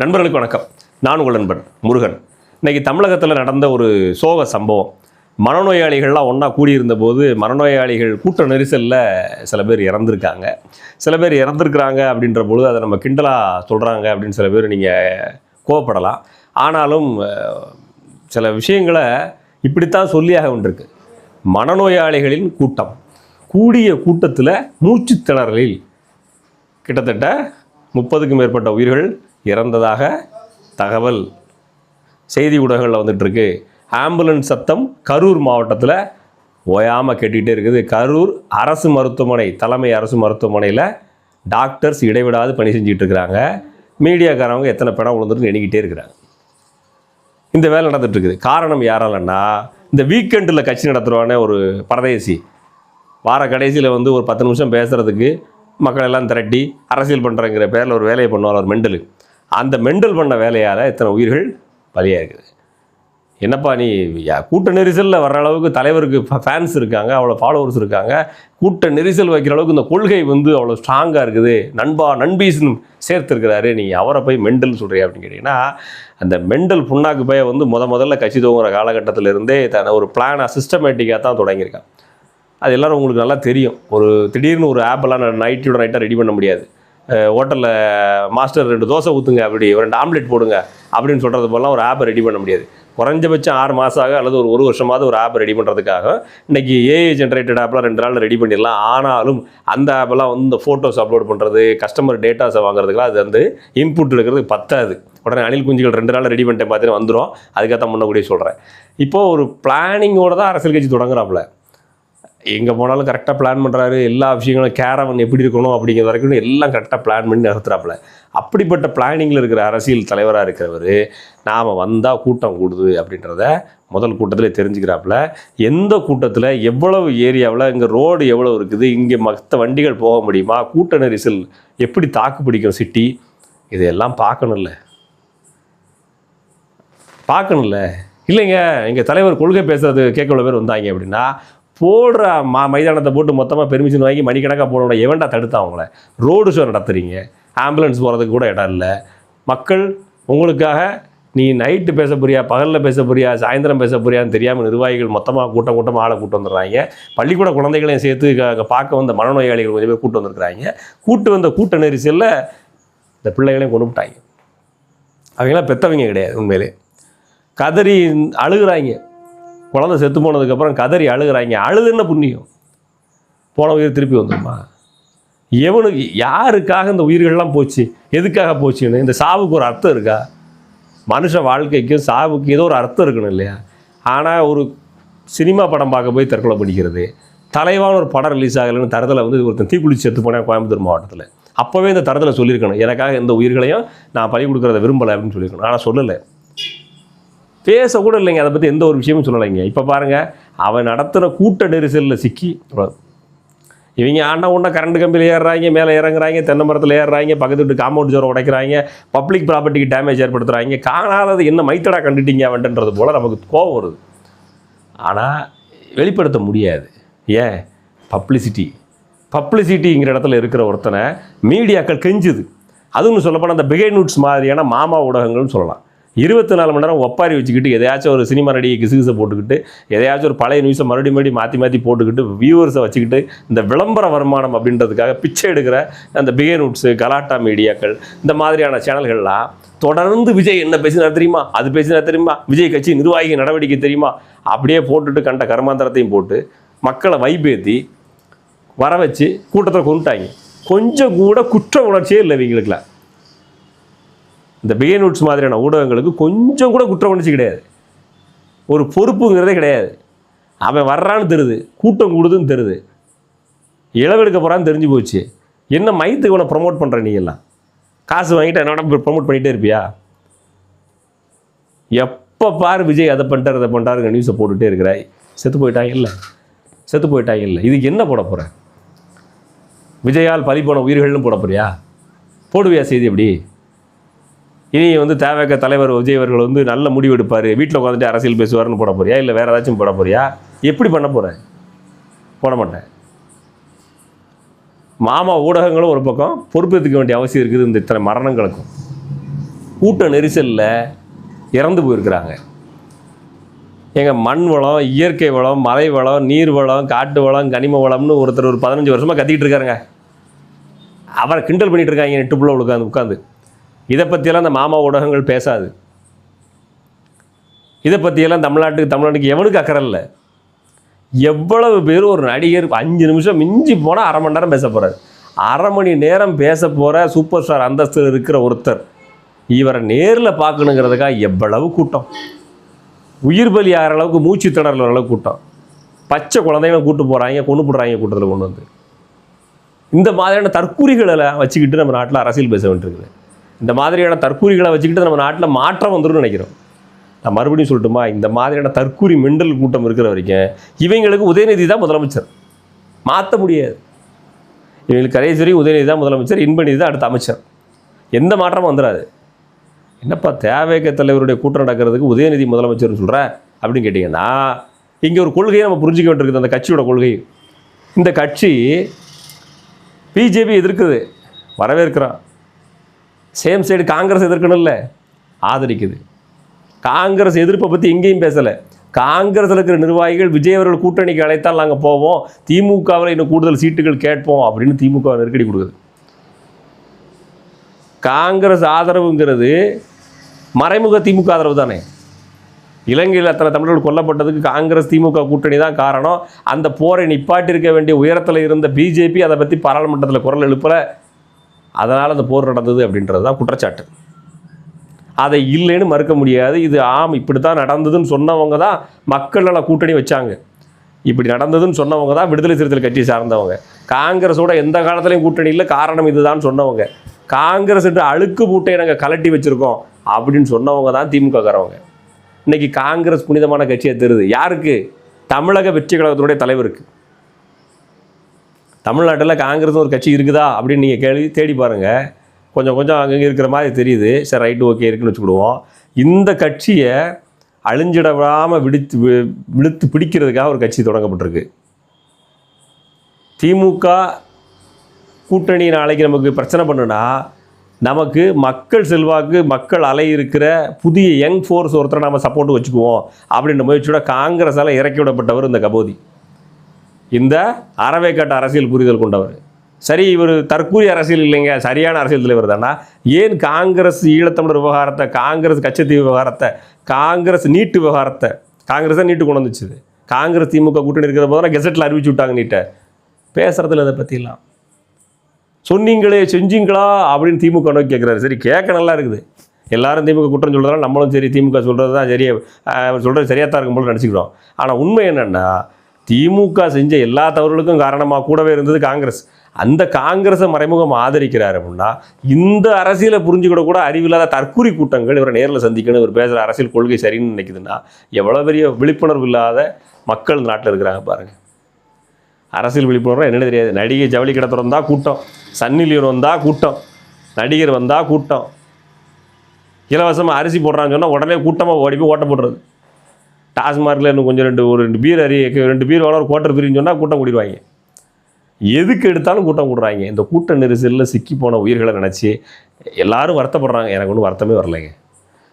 நண்பர்களுக்கு வணக்கம். நான் உங்கள் நண்பன் முருகன். இன்றைக்கி தமிழகத்தில் நடந்த ஒரு சோக சம்பவம். மனநோயாளிகள்லாம் ஒன்றா கூடியிருந்த போது மனநோயாளிகள் கூட்ட நெரிசலில் சில பேர் இறந்துருக்காங்க. சில பேர் இறந்துருக்குறாங்க அப்படின்ற பொழுது அதை நம்ம கிண்டலாக சொல்கிறாங்க அப்படின்னு சில பேர் நீங்கள் கோவப்படலாம். ஆனாலும் சில விஷயங்களை இப்படித்தான் சொல்லியாக ஒன்றிருக்கு மனநோயாளிகளின் கூட்டம். கூடிய கூட்டத்தில் மூச்சுத்திணறலில் கிட்டத்தட்ட முப்பதுக்கும் மேற்பட்ட உயிர்கள் இறந்ததாக தகவல். செய்தி ஊடகங்களில் வந்துட்டுருக்கு. ஆம்புலன்ஸ் சத்தம் கரூர் மாவட்டத்தில் ஓயாமல் கேட்டுக்கிட்டே இருக்குது. கரூர் அரசு மருத்துவமனை தலைமை அரசு மருத்துவமனையில் டாக்டர்ஸ் இடைவிடாது பணி செஞ்சுட்டு இருக்கிறாங்க மீடியாக்காரவங்க எத்தனை படம் விழுந்துட்டு எண்ணிக்கிட்டே இருக்கிறாங்க. இந்த வேலை நடந்துட்டு இருக்குது காரணம் யாராலன்னா இந்த வீக்கெண்டில் கட்சி நடத்துகிறவானே ஒரு பரதேசி. வார கடைசியில் வந்து ஒரு பத்து நிமிஷம் பேசுகிறதுக்கு மக்கள் எல்லாம் திரட்டி அரசியல் பண்ணுறங்கிற பேரில் ஒரு வேலையை பண்ணுவார் ஒரு மெண்டலு. அந்த மெண்டல் பண்ண வேலையால் இத்தனை உயிர்கள் பலியாக இருக்குது என்னப்பா நீ கூட்ட நெரிசலில் வர்ற அளவுக்கு தலைவருக்கு ஃபேன்ஸ் இருக்காங்க அவ்வளோ ஃபாலோவர்ஸ் இருக்காங்க. கூட்ட நெரிசல் வைக்கிற அளவுக்கு இந்த கொள்கை வந்து அவ்வளோ ஸ்ட்ராங்காக இருக்குது. நண்பா நண்பீஸ்னு சேர்த்துருக்கிறாரு. நீ அவரை போய் மெண்டல் சொல்கிறீ அப்படின்னு கேட்டிங்கன்னா அந்த மெண்டல் புண்ணாக்கு போய் வந்து முத முதல்ல கட்சி துவங்குற காலகட்டத்திலிருந்தே தன்னை ஒரு பிளானை சிஸ்டமேட்டிக்காக தான் தொடங்கியிருக்கான். அது எல்லோரும் உங்களுக்கு நல்லா தெரியும். ஒரு திடீர்னு ஒரு ஆப்பெல்லாம் நைட்டோட நைட்டாக ரெடி பண்ண முடியாது. ஹோட்டலில் மாஸ்டர் ரெண்டு தோசை ஊற்றுங்க அப்படி ஒரு ரெண்டு ஆம்லெட் போடுங்க அப்படின்னு சொல்கிறது போலாம் ஒரு ஆப்பை ரெடி பண்ண முடியாது. குறைஞ்சபட்சம் ஆறு மாதம் ஆக அல்லது ஒரு ஒரு வருஷமாவது ஒரு ஆப் ரெடி பண்ணுறதுக்காக இன்றைக்கி ஏஐ ஜென்ரேட்டட் ஆப்லாம் ரெண்டு நாளில் ரெடி பண்ணிடலாம். ஆனாலும் அந்த ஆப்பெல்லாம் வந்து இந்த ஃபோட்டோஸ் அப்லோட் பண்ணுறது கஸ்டமர் டேட்டாஸை வாங்குறதுக்குலாம் அது வந்து இன்புட் எடுக்கிறதுக்கு பத்தாது. உடனே அணில் குஞ்சுகள் ரெண்டு நாள் ரெடி பண்ணிட்டேன் பார்த்தீங்கன்னா வந்துடும் அதுக்காக முன்னக்கூடிய சொல்கிறேன் இப்போது ஒரு பிளானிங்கோடு தான் அரசியல் கட்சி தொடங்குறாப்புல. எங்கே போனாலும் கரெக்டாக பிளான் பண்ணுறாரு எல்லா விஷயங்களும் கேரவன் எப்படி இருக்கணும் அப்படிங்கிற வரைக்கும் எல்லாம் கரெக்டாக பிளான் பண்ணி நடத்துகிறாப்புல அப்படிப்பட்ட பிளானிங்கில் இருக்கிற அரசியல் தலைவராக இருக்கிறவர் நாம் வந்தால் கூட்டம் கூடுது அப்படின்றத முதல் கூட்டத்திலே தெரிஞ்சுக்கிறாப்புல. எந்த கூட்டத்தில் எவ்வளவு ஏரியாவில் இங்கே ரோடு எவ்வளோ இருக்குது இங்கே மற்ற வண்டிகள் போக முடியுமா கூட்ட நெரிசல் எப்படி தாக்கு பிடிக்கும் சிட்டி இதையெல்லாம் பார்க்கணும்ல. பார்க்கணும்ல. இல்லைங்க எங்கள் தலைவர் கொள்கை பேசுறது கேட்க பேர் வந்தாங்க அப்படின்னா போடுற மா மைதானத்தை போட்டு மொத்தமாக பெர்மிஷன் வாங்கி மணிக்கணக்காக போடணும் எவன்டா தடுத்தா அவங்கள? ரோடு ஷோ நடத்துகிறீங்க ஆம்புலன்ஸ் போகிறதுக்கு கூட இடம் இல்லை. மக்கள் உங்களுக்காக நீ நைட்டு பேச போறியா பகலில் பேச போறியா சாயந்தரம் பேச போறியான்னு தெரியாமல் நிர்வாகிகள் மொத்தமாக கூட்டம் கூட்டமாக ஆளை கூட்டு வந்துடுறாங்க. பள்ளிக்கூட குழந்தைகளையும் சேர்த்து பார்க்க வந்த மனநோயாளிகள் கொஞ்சம் பேர் கூட்டு வந்திருக்கிறாங்க. கூட்டு வந்த கூட்ட நெரிசலில் இந்த பிள்ளைகளையும் கொண்டு விட்டாங்க. அவங்களாம் பெற்றவங்க கிடையாது உண்மையிலே. கதறி அழுகுறாங்க. குழந்தை செத்து போனதுக்கப்புறம் கதறி அழுகிறாங்க. அழுது என்ன புண்ணியம். போன உயிர் திருப்பி வந்துருமா? எவனுக்கு யாருக்காக இந்த உயிர்கள்லாம் போச்சு? எதுக்காக போச்சுன்னு? இந்த சாவுக்கு ஒரு அர்த்தம் இருக்கா? மனுஷ வாழ்க்கைக்கும் சாவுக்கு ஏதோ ஒரு அர்த்தம் இருக்கணும் இல்லையா? ஆனால் ஒரு சினிமா படம் பார்க்க போய் தற்கொலை பண்ணிக்கிறது. தலைவான ஒரு படம் ரிலீஸ் ஆகலைன்னு தரத்தில் வந்து ஒருத்தன் தீக்குளிச்சு செத்து போனேன் கோயம்புத்தூர் மாவட்டத்தில். அப்போவே இந்த தரத்தில் சொல்லியிருக்கணும். எனக்காக எந்த உயிர்களையும் நான் பறி கொடுக்குறத விரும்பலை அப்படின்னு சொல்லியிருக்கணும். ஆனால் சொல்லலை. பேசக்கூட இல்லைங்க அதை பற்றி எந்த ஒரு விஷயமும் சொல்லலைங்க. இப்போ பாருங்கள் அவன் நடத்துகிற கூட்ட நெரிசலில் சிக்கி இவங்க ஆண்டா உண்டா கரண்ட் கம்பியில் ஏறுறாங்க மேலே இறங்குறாங்க தென்னை மரத்தில் ஏறுறாங்க பக்கத்து வீட்டு காம்பவுண்ட் ஜோரை உடைக்கிறாங்க பப்ளிக் ப்ராப்பர்ட்டிக்கு டேமேஜ் ஏற்படுத்துகிறாங்க காணாதது என்ன மைத்தடா கண்டுட்டீங்க அவன்ன்றது போல் நமக்கு கோபம் வருது. ஆனால் வெளிப்படுத்த முடியாது. ஏன்? பப்ளிசிட்டி. பப்ளிசிட்டிங்கிற இடத்துல இருக்கிற ஒருத்தனை மீடியாக்கள் கெஞ்சுது. அதுவும் சொல்லப்போனால் அந்த பிகை நூட்ஸ் மாதிரியான மாமா ஊடகங்கள்னு சொல்லலாம். இருபத்தி நாலு மணி நேரம் ஒப்பாரி வச்சுக்கிட்டு எதையாச்சும் ஒரு சினிமா நடிகை கிசுகிசை போட்டுக்கிட்டு எதையாச்சும் ஒரு பழைய நியூஸை மறுபடியும் மறுபடியும் மாற்றி மாற்றி போட்டுக்கிட்டு வியூவர்ஸை வச்சுக்கிட்டு இந்த விளம்பர வருமானம் அப்படின்றதுக்காக பிச்சை எடுக்கிற அந்த பிகே நூட்ஸு கலாட்டா மீடியாக்கள் இந்த மாதிரியான சேனல்கள்லாம் தொடர்ந்து விஜய் என்ன பேசினா தெரியுமா? அது பேசினா தெரியுமா? விஜய் கட்சி நிர்வாகி நடவடிக்கை தெரியுமா? அப்படியே போட்டுட்டு கண்ட கர்மாந்தரத்தையும் போட்டு மக்களை வைப்பேத்தி வர வச்சு கூட்டத்தை கொண்டுட்டாங்க. கொஞ்சம் கூட குற்ற உணர்ச்சியே இல்லை இவங்களுக்குலாம். இந்த பிகை நோட்ஸ் மாதிரியான ஊடகங்களுக்கு கொஞ்சம் கூட குற்ற உணர்ச்சி கிடையாது. ஒரு பொறுப்புங்கிறதே கிடையாது. அவன் வர்றான்னு தெரியுது கூட்டம் கூடுதுன்னு தெரியுது. இளவெடுக்க போகிறான்னு தெரிஞ்சு போச்சு. என்ன மைத்துக்கு இவனை ப்ரொமோட் பண்ணுற நீ எல்லாம்? காசு வாங்கிட்டு என்னோட ப்ரொமோட் பண்ணிகிட்டே இருப்பியா? எப்போ பார் விஜய் அதை பண்ணிட்டார் அதை பண்ணிட்டாருங்க நியூஸை போட்டுகிட்டே இருக்கிறாய். செத்து போயிட்டாங்க இல்லை. செத்து போயிட்டாங்க இல்லை. இதுக்கு என்ன போட போகிற விஜயால் பறி போன உயிர்கள்னு போட போறியா? போடுவியா செய்தி எப்படி? இனி வந்து தேவைக்க தலைவர் விஜய் அவர்கள் வந்து நல்ல முடிவு எடுப்பார். வீட்டில் உட்காந்துட்டு அரசியல் பேசுவார்னு போட போறியா? இல்லை வேறு ஏதாச்சும் போட போறியா? எப்படி பண்ண போகிறேன் போட மாட்டேன். மாமா ஊடகங்களும் ஒரு பக்கம் பொறுப்பேற்றுக்க வேண்டிய அவசியம் இருக்குது. இந்த இத்தனை மரணங்களுக்கும் கூட்ட நெரிசலில் இறந்து போயிருக்கிறாங்க. எங்கள் மண் வளம் இயற்கை வளம் மலை வளம் நீர் வளம் காட்டு வளம் கனிம வளம்னு ஒருத்தர் ஒரு பதினஞ்சு வருஷமாக கத்திக்கிட்டு இருக்காருங்க. அவரை கிண்டல் பண்ணிகிட்டு இருக்காங்க. எட்டு உட்காந்து உட்காந்து இதை பற்றியெல்லாம் அந்த மாமா ஊடகங்கள் பேசாது. இதை பற்றியெல்லாம் தமிழ்நாட்டுக்கு தமிழ்நாட்டுக்கு எவனுக்கு அக்கறை இல்லை. எவ்வளவு பேர் ஒரு நடிகர் அஞ்சு நிமிஷம் மிஞ்சி போனால் அரை மணி நேரம் பேச போகிறார் அரை மணி நேரம் பேச போகிற சூப்பர் ஸ்டார் அந்தஸ்தில் இருக்கிற ஒருத்தர் இவரை நேரில் பார்க்கணுங்கிறதுக்காக எவ்வளவு கூட்டம். உயிர் பலி ஆகிற அளவுக்கு மூச்சு திணறல அளவுக்கு கூட்டம். பச்சை குழந்தைகளை கூட்டு போகிறாங்க கொண்டு போடுறாங்க கூட்டத்தில் கொண்டு வந்து. இந்த மாதிரியான தற்கூரிகளை வச்சுக்கிட்டு நம்ம நாட்டில் அரசியல் பேச வேண்டியிருக்குது. இந்த மாதிரியான தற்கூரிகளை வச்சுக்கிட்டு நம்ம நாட்டில் மாற்றம் வந்துடும் நினைக்கிறோம். நான் மறுபடியும் சொல்லட்டுமா? இந்த மாதிரியான தற்கூரி மெண்டல் கூட்டம் இருக்கிற வரைக்கும் இவங்களுக்கு உதயநிதி தான் முதலமைச்சர். மாற்ற முடியாது. இவங்களுக்கு கடைசி உதயநிதி தான் முதலமைச்சர் இன்பநிதி தான் அடுத்த அமைச்சர். எந்த மாற்றமும் வந்துடாது என்னப்பா தேவைக்க தலைவருடைய கூட்டம் நடக்கிறதுக்கு உதயநிதி முதலமைச்சர்னு சொல்கிற அப்படின்னு கேட்டிங்கன்னா இங்கே ஒரு கொள்கையை நம்ம புரிஞ்சுக்க வேண்டியிருக்குது அந்த கட்சியோட கொள்கை. இந்த கட்சி பிஜேபி எதிர்க்குது வரவேற்கிறான் சேம் சைடு காங்கிரஸ் எதிர்க்கணும்ல? ஆதரிக்குது. காங்கிரஸ் எதிர்ப்பை பற்றி எங்கேயும் பேசலை. காங்கிரஸில் இருக்கிற நிர்வாகிகள் விஜய் அவர்கள் கூட்டணிக்கு அழைத்தால் நாங்கள் போவோம். திமுகவில் இன்னும் கூடுதல் சீட்டுகள் கேட்போம் அப்படின்னு திமுக நெருக்கடி கொடுக்குது. காங்கிரஸ் ஆதரவுங்கிறது மறைமுக திமுக ஆதரவு தானே? இலங்கையில் அத்தனை தமிழர்கள் கொல்லப்பட்டதுக்கு காங்கிரஸ் திமுக கூட்டணி தான் காரணம். அந்த போரை நிப்பாட்டியிருக்க வேண்டிய உயரத்தில் இருந்த பிஜேபி அதை பற்றி பாராளுமன்றத்தில் குரல் எழுப்பலை. அதனால் அந்த போர் நடந்தது அப்படின்றது தான் குற்றச்சாட்டு. அதை இல்லைன்னு மறுக்க முடியாது. இது ஆம் இப்படி தான் நடந்ததுன்னு சொன்னவங்க தான் மக்கள் நல கூட்டணி வச்சாங்க. இப்படி நடந்ததுன்னு சொன்னவங்க தான் விடுதலை சிறுத்தைகள் கட்சியை சார்ந்தவங்க. காங்கிரஸோட எந்த காலத்துலையும் கூட்டணி இல்லை காரணம் இதுதான் சொன்னவங்க. காங்கிரஸ் என்று அழுக்கு மூட்டையை நாங்கள் கலட்டி வச்சுருக்கோம் அப்படின்னு சொன்னவங்க தான் திமுக இன்றைக்கி காங்கிரஸ் புனிதமான கட்சியை தருது. யாருக்கு? தமிழக வெற்றி கழகத்தினுடைய தலைவருக்கு. தமிழ்நாட்டில் காங்கிரஸ் ஒரு கட்சி இருக்குதா அப்படின்னு நீங்கள் கேள்வி தேடி பாருங்கள் கொஞ்சம் கொஞ்சம் அங்கங்கே இருக்கிற மாதிரி தெரியுது. சரி ரைட்டு ஓகே இருக்குன்னு வச்சுக்கிடுவோம். இந்த கட்சியை அழிஞ்சிட விடாமல் விடுத்து வி- விழுத்து பிடிக்கிறதுக்காக ஒரு கட்சி தொடங்கப்பட்டிருக்கு. திமுக கூட்டணி நாளைக்கு நமக்கு பிரச்சனை பண்ணுனா நமக்கு மக்கள் செல்வாக்கு மக்கள் அலை இருக்கிற புதிய யங் ஃபோர்ஸ் ஒருத்தரை நம்ம சப்போர்ட் வச்சுக்குவோம். அப்படின்ற முயற்சியோட காங்கிரஸால் இறக்கி விடப்பட்டவர் இந்த கபோதி. இந்த அறவைக்காட்டு அரசியல் புரிதல் கொண்டவர். சரி இவர் தற்கூரி அரசியல் இல்லைங்க சரியான அரசியல் தலைவர் தானா? ஏன் காங்கிரஸ் ஈழத்தமிழர் விவகாரத்தை காங்கிரஸ் கச்சத்தீவு விவகாரத்தை காங்கிரஸ் நீட்டு விவகாரத்தை காங்கிரஸ் தான் நீட்டு கொண்டு வந்துச்சு காங்கிரஸ் திமுக கூட்டணி இருக்கிற போது கெசட்டில் அறிவிச்சு விட்டாங்க நீட்டை. பேசுறதுல அதை பற்றிலாம் சொன்னீங்களே செஞ்சீங்களா? அப்படின்னு திமுக நோக்கி கேட்குறாரு சரி கேட்க நல்லா இருக்குது. எல்லாரும் திமுக குற்றம் சொல்கிறதால நம்மளும் சரி திமுக சொல்கிறது தான் சரியா சொல்கிறது சரியாக தான் இருக்கும் போல நினச்சிக்கிறோம். ஆனால் உண்மை என்னென்னா திமுக செஞ்ச எல்லா தவறுகளுக்கும் காரணமாக கூடவே இருந்தது காங்கிரஸ். அந்த காங்கிரஸை மறைமுகம் ஆதரிக்கிறார் அப்படின்னா இந்த அரசியலை புரிஞ்சுக்கிட கூட அறிவில்லாத தற்கூரி கூட்டங்கள் இவரை நேரில் சந்திக்கணும் இவர் பேசுகிற அரசியல் கொள்கை சரின்னு நினைக்குதுன்னா எவ்வளோ பெரிய விழிப்புணர்வு இல்லாத மக்கள் நாட்டில் இருக்கிறாங்க பாருங்கள் அரசியல் விழிப்புணர்வு என்னென்னு தெரியாது. நடிகை ஜவுளி கடை திறந்தா கூட்டம் சன்னிலியன் வந்தால் கூட்டம் நடிகர் வந்தால் கூட்டம். இலவசமாக அரிசி போடுறான்னு சொன்னால் உடனே கூட்டமாக ஓடி போய் ஓட்ட போடுறது. டாஸ்மார்க்கில் இன்னும் கொஞ்சம் ரெண்டு ஒரு ரெண்டு பீர் அரி ரெண்டு பீர் வேணும் ஒரு குவார்ட்டர் பிரின்னு சொன்னால் கூட்டம் கூடிடுவாங்க. எதுக்கு எடுத்தாலும் கூட்டம் கூடுறாங்க. இந்த கூட்ட நெரிசலில் சிக்கி போன உயிர்களை நினச்சி எல்லாரும் வருத்தப்படுறாங்க. எனக்கு ஒன்றும் வருத்தமே வரலைங்க.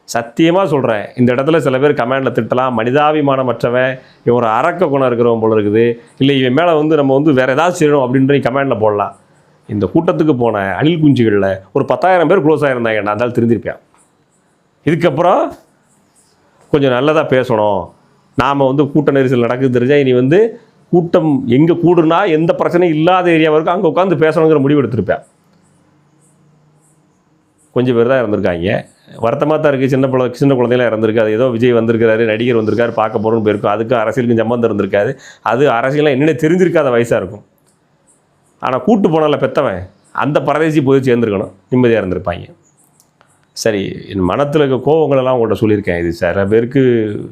சத்தியமாக சொல்கிறேன் இந்த இடத்துல சில பேர் கமெண்டில் திட்டலாம். மனிதாபிமானமற்றவன் இவன் ஒரு அரக்க குணம் இருக்கிறவன் போல இருக்குது. இல்லை இவன் மேலே வந்து நம்ம வந்து வேறு ஏதாவது செய்யணும் அப்படின்ற கமெண்டில் போடலாம். இந்த கூட்டத்துக்கு போன அணில் குஞ்சுகளில் ஒரு பத்தாயிரம் பேர் க்ளோஸ் ஆகிருந்தாங்க நான் இருந்தாலும் திருந்திருப்பேன் இதுக்கப்புறம் கொஞ்சம் நல்லதாக பேசணும். நாம் வந்து கூட்ட நெரிசல் நடக்குது தெரிஞ்சால் இனி வந்து கூட்டம் எங்கே கூடுனா எந்த பிரச்சனையும் இல்லாத ஏரியாவாக இருக்கும் அங்கே உட்காந்து பேசணுங்கிற முடிவு எடுத்திருப்பேன். கொஞ்சம் பேர் தான் இறந்துருக்காங்க. வருத்தமாக தான் இருக்குது சின்ன பிள்ளை சின்ன குழந்தையெல்லாம் இறந்துருக்கு அது ஏதோ விஜய் வந்திருக்காரு நடிகர் வந்திருக்காரு பார்க்க போகிறோன்னு போயிருக்கும். அதுக்கும் அரசியலுக்கும் சம்பந்தம் இருந்திருக்காது. அது அரசியலாம் என்னென்ன தெரிஞ்சிருக்காத வயசாக இருக்கும். ஆனால் கூட்டு போனால பெத்தவன் அந்த பரதேசி போய் சேர்ந்துருக்கணும். நிம்மதியாக இருந்திருப்பாங்க. சரி என் மனத்தில் இருக்க கோவங்களெல்லாம் உங்கள்கிட்ட சொல்லியிருக்கேன். இது சில பேருக்கு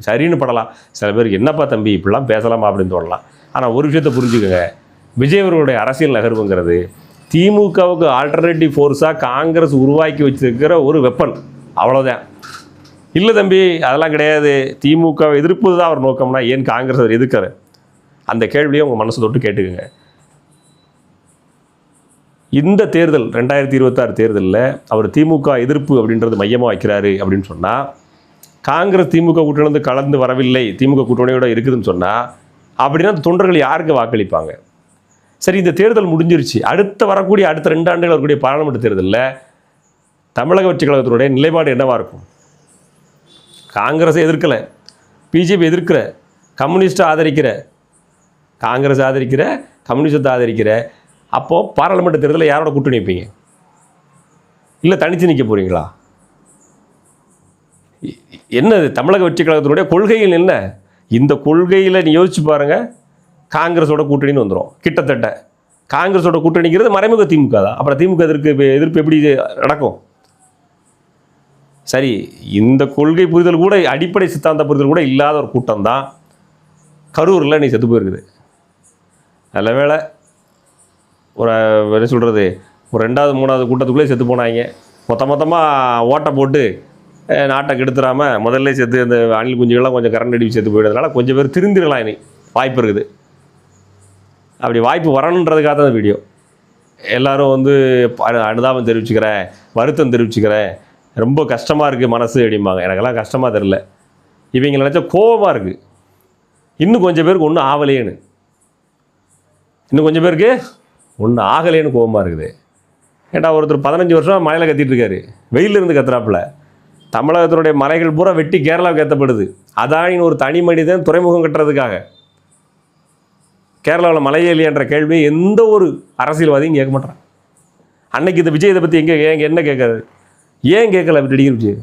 சரின்னு படலாம். சில பேருக்கு என்னப்பா தம்பி இப்படிலாம் பேசலாமா? அப்படின்னு தோணலாம். ஆனால் ஒரு விஷயத்தை புரிஞ்சுக்கோங்க. விஜய் அவர்களுடைய அரசியல் நகர்வுங்கிறது திமுகவுக்கு ஆல்டர்னேட்டிவ் ஃபோர்ஸாக காங்கிரஸ் உருவாக்கி வச்சிருக்கிற ஒரு வெப்பன் அவ்வளோதான் இல்லை தம்பி அதெல்லாம் கிடையாது. திமுகவை எதிர்ப்பது தான் அவர் நோக்கம்னா ஏன் காங்கிரஸ் அவர் எதிர்க்காரு அந்த கேள்வியை உங்கள் மனசு தொட்டு கேட்டுக்கோங்க. இந்த தேர்தல் ரெண்டாயிரத்தி இருபத்தாறு தேர்தலில் அவர் திமுக எதிர்ப்பு அப்படின்றது மையமாக வைக்கிறாரு அப்படின்னு சொன்னால் காங்கிரஸ் திமுக கூட்டணி கலந்து வரவில்லை திமுக கூட்டணியோட இருக்குதுன்னு சொன்னால் அப்படின்னா தொண்டர்கள் யாருக்கு வாக்களிப்பாங்க? சரி இந்த தேர்தல் முடிஞ்சிருச்சு. அடுத்த வரக்கூடிய அடுத்த ரெண்டு ஆண்டுகள் வரக்கூடிய பாராளுமன்ற தேர்தலில் தமிழக வெற்றி கழகத்தினுடைய நிலைப்பாடு என்னவாக இருக்கும்? காங்கிரஸை எதிர்க்கலை பிஜேபி எதிர்க்கிற கம்யூனிஸ்ட்டை ஆதரிக்கிற காங்கிரஸ் ஆதரிக்கிற கம்யூனிஸ்டத்தை ஆதரிக்கிற அப்போது பாராளுமன்ற தேர்தலில் யாரோட கூட்டணி வைப்பீங்க? இல்லை தனித்து நிற்க போகிறீங்களா என்னது தமிழக வெற்றி கழகத்தினுடைய கொள்கைகள் என்ன? இந்த கொள்கையில் நீ யோசிச்சு பாருங்க காங்கிரஸோட கூட்டணின்னு வந்துடும் கிட்டத்தட்ட காங்கிரஸோட கூட்டணிங்கிறது மறைமுக திமுக தான். அப்புறம் திமுக எதிர்க்கு எதிர்ப்பு எப்படி நடக்கும்? சரி இந்த கொள்கை புரிதல் கூட அடிப்படை சித்தாந்த புரிதல் கூட இல்லாத ஒரு கூட்டம் தான். கரூரில் நீ செத்து போயிருக்குது. நல்ல வேளை ஒரு என்ன சொல்கிறது ஒரு ரெண்டாவது மூணாவது கூட்டத்துக்குள்ளே செத்து போனாங்க மொத்த மொத்தமாக ஓட்டை போட்டு நாட்டை கெடுத்துடாமல் முதல்ல செத்து அந்த அணில் குஞ்சுகள்லாம் கொஞ்சம் கரண்ட் அடிப்பு செத்து போயிடுறதுனால கொஞ்சம் பேர் திருந்திடலாம் இனி. வாய்ப்பு இருக்குது. அப்படி வாய்ப்பு வரணுன்றதுக்காக தான் வீடியோ. எல்லோரும் வந்து அனு- அனுதாபம் தெரிவிச்சுக்கிறேன் வருத்தம் தெரிவிச்சுக்கிறேன். ரொம்ப கஷ்டமாக இருக்குது மனசு அப்படிம்பாங்க. எனக்கெல்லாம் கஷ்டமாக தெரில இவங்க நினச்சா கோபமாக இருக்குது இன்னும் கொஞ்சம் பேருக்கு ஒன்றும் ஆவலேன்னு. இன்னும் கொஞ்சம் பேருக்கு ஒன்றும் ஆகலைன்னு கோபமாக இருக்குது. ஏன்டா ஒருத்தர் பதினஞ்சு வருஷம் மலையில் கத்திட்டு இருக்காரு வெயில்ல இருந்து கத்துறாப்புல. தமிழகத்தினுடைய மலைகள் பூரா வெட்டி கேரளாவுக்கு ஏற்றப்படுது அதானின் ஒரு தனி மனிதன் துறைமுகம் கட்டுறதுக்காக. கேரளாவில் மலையே இல்லையன்ற கேள்வி எந்த ஒரு அரசியல்வாதியும் கேட்க மாட்டான். அன்னைக்கு இந்த விஜய் இதை பற்றி எங்கே ஏன் என்ன கேட்காது ஏன் கேட்கல திடீர் விஜய்?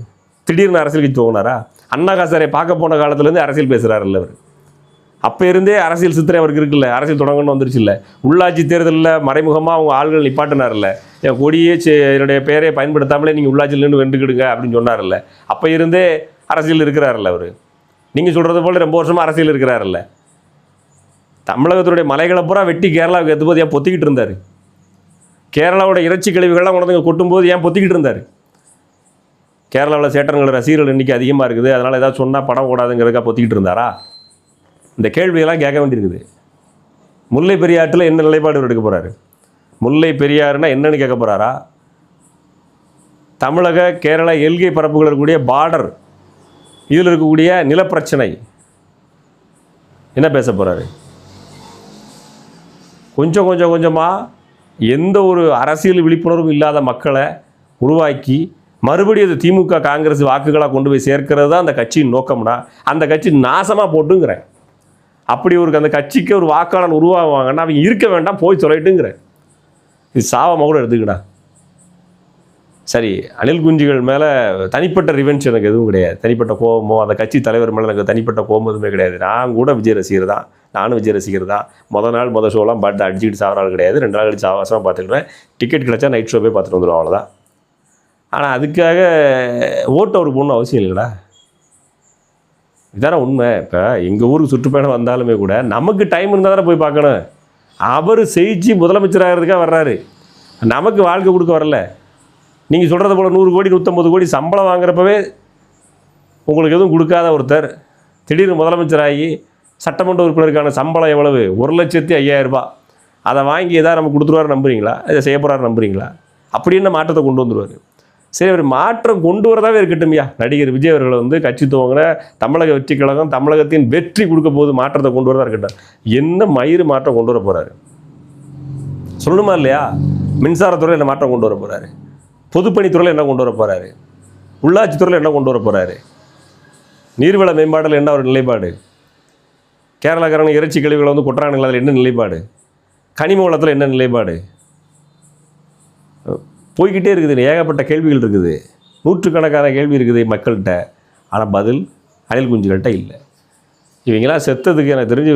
திடீர்னு அரசியல் கட்சி தோணாரா அண்ணா காசாரை பார்க்க போன காலத்துலேருந்து அரசியல் பேசுகிறாருல்ல அவர். அப்போ இருந்தே அரசியல் சித்திரை அவருக்கு இருக்குல்ல அரசியல் தொடங்கணும்னு வந்துருச்சு இல்லை உள்ளாட்சி தேர்தலில் மறைமுகமாக அவங்க ஆள்கள் நிப்பாட்டினார்ல என் கொடியே செ- என்னுடைய பெயரை பயன்படுத்தாமலே நீங்கள் உள்ளாட்சியில் நின்று வென்றுக்கிடுங்க அப்படின்னு சொன்னார்ல அப்போ இருந்தே அரசியல் இருக்கிறாருல்ல அவர். நீங்கள் சொல்கிறது போல் ரொம்ப வருஷமாக அரசியல் இருக்கிறாருல்ல. தமிழகத்துடைய மலைகளை பூரா வெட்டி கேரளாவுக்கு ஏற்றும்போது ஏன் பொத்திக்கிட்டு இருந்தார்? கேரளாவோட இறைச்சி கழிவுகள்லாம் கொண்டு கொட்டும்போது ஏன் பொத்திக்கிட்டு இருந்தார்? கேரளாவில் சேட்டன்களோட ரசிகர்கள் இன்றைக்கி அதிகமாக இருக்குது. அதனால் ஏதாவது சொன்னால் படம் ஓடாதுங்கிறதுக்காக பொத்திக்கிட்டு இருந்தாரா? இந்த கேள்வியெல்லாம் கேட்க வேண்டியிருக்குது. முல்லை பெரியாற்றில் என்ன நிலைப்பாடு எடுக்க போகிறாரு முல்லை பெரியாறுனா என்னன்னு கேட்க போகிறாரா தமிழக கேரளா எல்கை பரப்புகள் இருக்கக்கூடிய பார்டர் இதில் இருக்கக்கூடிய நிலப்பிரச்சனை என்ன பேச போகிறாரு கொஞ்சம் கொஞ்சம் கொஞ்சமாக எந்த ஒரு அரசியல் விழிப்புணர்வும் இல்லாத மக்களை உருவாக்கி மறுபடியும் அது திமுக காங்கிரஸ் வாக்குகளாக கொண்டு போய் சேர்க்கிறது தான் அந்த கட்சியின் நோக்கம்னா அந்த கட்சி நாசமாக போட்டுங்கிறேன். அப்படி ஒரு அந்த கட்சிக்கு ஒரு வாக்காளர் உருவாகுவாங்கன்னா அவங்க இருக்க வேண்டாம் போய் சொல்லிட்டுங்கிறேன் இது சாவமாக கூட எடுத்துக்கடா. சரி அணில் குஞ்சுகள் மேலே தனிப்பட்ட ரிவென்ஸ் எனக்கு எதுவும் கிடையாது. தனிப்பட்ட கோபமோ அந்த கட்சி தலைவர் மேலே எனக்கு தனிப்பட்ட கோபம் எதுவுமே கிடையாது. நான் கூட விஜய் ரசிகர் தான். நானும் விஜய் ரசிகர் தான். முத நாள் மொதல் ஷோலாம் பட் அடிச்சுக்கிட்டு சாவர கிடையாது. ரெண்டு நாள் கழிச்சு சாவாசமாக பார்த்துக்கிறேன். டிக்கெட் கிடச்சா நைட் ஷோ போய் பார்த்துட்டு வந்துடுவோம் அவ்வளோதான் ஆனால் அதுக்காக ஓட்டு அவருக்கு போடணும் அவசியம் இல்லைடா. இதான உண்மை. இப்போ எங்கள் ஊருக்கு சுற்றுப்பயணம் வந்தாலுமே கூட நமக்கு டைம் இருந்தால் தானே போய் பார்க்கணும். அவர் செய்தி முதலமைச்சராகிறதுக்காக வர்றாரு. நமக்கு வாழ்க்கை கொடுக்க வரல. நீங்கள் சொல்கிறத போல் நூறு கோடி நூற்றம்பது கோடி சம்பளம் வாங்குறப்பவே உங்களுக்கு எதுவும் கொடுக்காத ஒருத்தர் திடீர்னு முதலமைச்சராகி சட்டமன்ற உறுப்பினருக்கான சம்பளம் எவ்வளவு? ஒரு லட்சத்தி ஐயாயிரரூபா அதை வாங்கி எதாவது நம்ம கொடுத்துருவாரு நம்புறீங்களா? இதை செய்ய போகிறாரு நம்புறீங்களா? அப்படின்னு மாற்றத்தை கொண்டு வந்துருவார்? சரி அவர் மாற்றம் கொண்டு வரதாவே இருக்கட்டும்யா நடிகர் விஜய் அவர்களை வந்து கட்சி துவங்கின தமிழக வெற்றி கழகம் தமிழகத்தின் வெற்றி கொடுக்க போது மாற்றத்தை கொண்டு வரதா இருக்கட்டும். என்ன மயிறு மாற்றம் கொண்டு வர போகிறாரு சொல்லணுமா இல்லையா? மின்சாரத்துறையில் என்ன மாற்றம் கொண்டு வர போகிறாரு பொதுப்பணித்துறையில் என்ன கொண்டு வர போகிறாரு உள்ளாட்சித்துறையில் என்ன கொண்டு வர போகிறாரு நீர்வள மேம்பாடில் என்ன ஒரு நிலைப்பாடு? கேரளாக்காரங்க இறைச்சி கழிவுகளை வந்து கொட்டுறானுங்களா அதில் என்ன நிலைப்பாடு? கனிம வளத்தில் என்ன நிலைப்பாடு? போய்கிட்டே இருக்குது ஏகப்பட்ட கேள்விகள் இருக்குது. நூற்றுக்கணக்கான கேள்வி இருக்குது மக்கள்கிட்ட. ஆனால் பதில் அணில் குஞ்சுகள்கிட்ட இல்லை. இவங்கெல்லாம் செத்ததுக்கு எனக்கு தெரிஞ்சு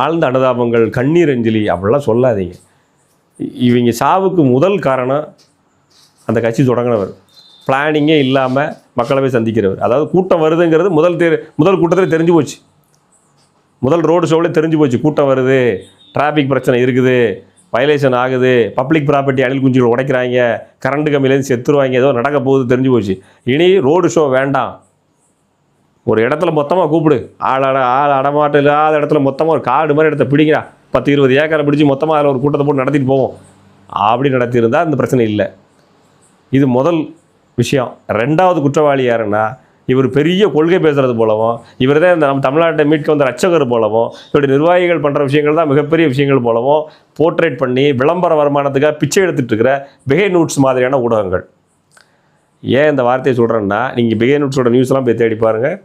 ஆழ்ந்த அனுதாபங்கள் கண்ணீர் அஞ்சலி அப்படிலாம் சொல்லாதீங்க. இவங்க சாவுக்கு முதல் காரணம் அந்த கட்சி தொடங்கினவர். பிளானிங்கே இல்லாமல் மக்களவை சந்திக்கிறவர். அதாவது கூட்டம் வருதுங்கிறது முதல் தெரி முதல் கூட்டத்தில் தெரிஞ்சு போச்சு. முதல் ரோடு ஷோவில் தெரிஞ்சு போச்சு கூட்டம் வருது டிராஃபிக் பிரச்சனை இருக்குது. வயலேஷன் ஆகுது. பப்ளிக் ப்ராப்பர்ட்டி அணில் குஞ்சுகள் உடைக்கிறாங்க. கரண்ட்டு கம்மியிலேருந்து செத்துருவாங்க. ஏதோ நடக்க போகுது தெரிஞ்சு போச்சு. இனி ரோடு ஷோ வேண்டாம். ஒரு இடத்துல மொத்தமாக கூப்பிடு. ஆள் அட ஆள் அடமாட்டம் இல்லாத இடத்துல மொத்தமாக ஒரு காடு மாதிரி இடத்த பிடிக்கிறா பத்து இருபது ஏக்கரை பிடிச்சி மொத்தமாக அதில் ஒரு கூட்டத்தை போட்டு நடத்திட்டு போவோம். அப்படி நடத்தியிருந்தால் இந்த பிரச்சனை இல்லை. இது முதல் விஷயம். ரெண்டாவது குற்றவாளி யாருன்னா இவர் பெரிய கொள்கை பேசுறது போலவும் இவர் தான் இந்த நம்ம தமிழ்நாட்டை மீட்க வந்த ரச்சகர் போலவும் இவருடைய நிர்வாகிகள் பண்ணுற விஷயங்கள் தான் மிகப்பெரிய விஷயங்கள் போலவும் போர்ட்ரேட் பண்ணி விளம்பர வருமானத்துக்காக பிச்சை எடுத்துட்டு இருக்கிற பிகே நூட்ஸ் மாதிரியான ஊடகங்கள். ஏன் இந்த வார்த்தையை சொல்கிறேன்னா நீங்கள் பிகே நூட்ஸோட நியூஸ்லாம் போய் தேடி பாருங்கள்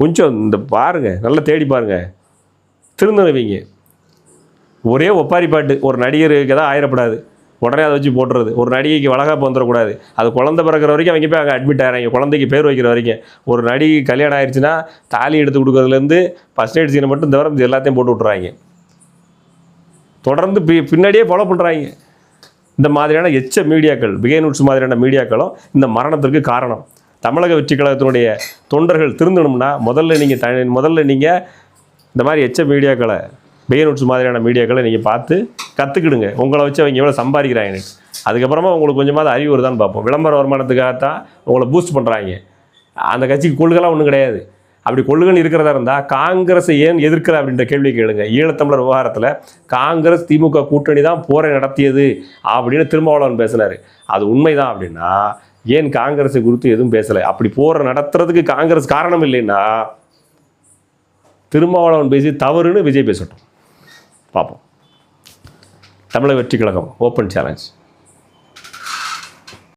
கொஞ்சம் இந்த பாருங்கள் நல்லா தேடி பாருங்கள் திருந்துருவீங்க ஒரே ஒப்பாரி பாட்டு ஒரு நடிகருக்கு தான் ஆயிரப்படாது. உடனே அதை வச்சு போட்டுறது. ஒரு நடிகைக்கு வளகாப்பு வந்துடக்கூடாது அது குழந்தை பிறக்கிற வரைக்கும் அவங்க போய் அங்கே அட்மிட் ஆகிறாங்க குழந்தைக்கு பேர் வைக்கிற வரைக்கும். ஒரு நடிகை கல்யாணம் ஆயிடுச்சுன்னா தாலி எடுத்து கொடுக்கறதுலேருந்து ஃபஸ்ட் எய்ட் சீனை மட்டும் தவிர இது எல்லாத்தையும் போட்டு விட்றாங்க தொடர்ந்து பி பின்னாடியே ஃபாலோ பண்ணுறாங்க இந்த மாதிரியான எச்ச மீடியாக்கள் பிகை நூட்ஸ் மாதிரியான மீடியாக்களும் இந்த மரணத்திற்கு காரணம். தமிழக வெற்றி கழகத்தினுடைய தொண்டர்கள் திருந்தணும்னா முதல்ல நீங்கள் த முதல்ல நீங்கள் இந்த மாதிரி எச்ச மீடியாக்களை பிகை மாதிரியான மீடியாக்களை நீங்கள் பார்த்து கற்றுக்கிடுங்க உங்களை வச்சு அவங்க எவ்வளோ சம்பாதிக்கிறாங்க அதுக்கப்புறமா உங்களுக்கு கொஞ்சமாவது அறிவு வருதான்னு பார்ப்போம். விளம்பர வருமானத்துக்காகத்தான் உங்களை பூஸ்ட் பண்ணுறாங்க அந்த கட்சிக்கு கொள்கைலாம் ஒன்றும் கிடையாது. அப்படி கொள்கைகள் இருக்கிறதா இருந்தால் காங்கிரஸை ஏன் எதிர்க்கிற அப்படின்ற கேள்வி கேளுங்க. ஈழத்தமிழர் விவகாரத்தில் காங்கிரஸ் திமுக கூட்டணி தான் போரை நடத்தியது அப்படின்னு திருமாவளவன் பேசினார். அது உண்மைதான் அப்படின்னா ஏன் காங்கிரஸை குறித்து எதுவும் பேசலை? அப்படி போரை நடத்துறதுக்கு காங்கிரஸ் காரணம் இல்லைன்னா திருமாவளவன் பேசி தவறுன்னு விஜய் பேசட்டும். பார்ப்போம். தமிழக வெற்றி கழகம் ஓப்பன் சேலஞ்ச்